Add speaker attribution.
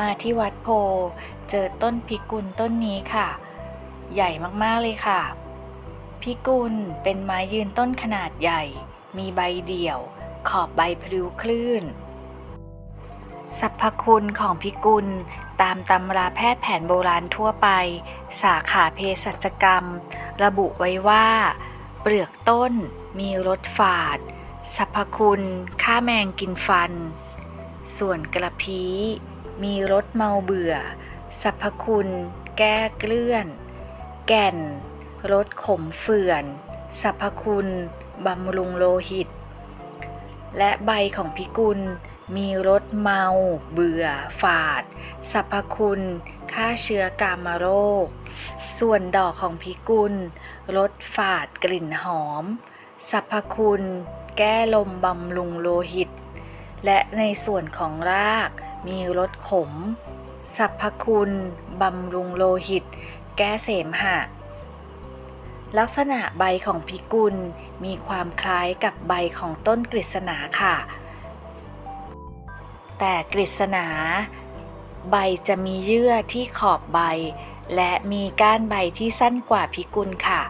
Speaker 1: มาที่วัดโพ เจอต้นพิกุลต้นนี้ค่ะ ใหญ่มากๆเลยค่ะ พิกุลเป็นไม้ยืนต้นขนาดใหญ่ มีใบเดี่ยว ขอบใบพลิ้วคลื่นสรรพคุณของพิกุลตามตำราแพทย์แผนโบราณทั่วไป สาขาเภสัชกรรม ระบุไว้ว่า เปลือกต้นมีรสฝาดสรรพคุณฆ่าแมงกินฟัน ส่วนกระพี้ มีรสเมาเบื่อ สรรพคุณ แก้เกลื่อน แก่น รสขมเขื่อน สรรพคุณ บำรุงโลหิต และใบของพิกุล มีรสเมา เบื่อ ฝาด สรรพคุณ ฆ่าเชื้อกามโรค ส่วนดอกของพิกุล รสฝาดกลิ่นหอม สรรพคุณ แก้ลมบำรุงโลหิต และในส่วนของราก มีรสขม สรรพคุณบำรุงโลหิต แก้เสมหะ ลักษณะใบของพิกุลมีความคล้ายกับใบของต้นกฤษณาค่ะ แต่กฤษณา ใบจะมีเยื่อที่ขอบใบ และมีก้านใบที่สั้นกว่าพิกุลค่ะ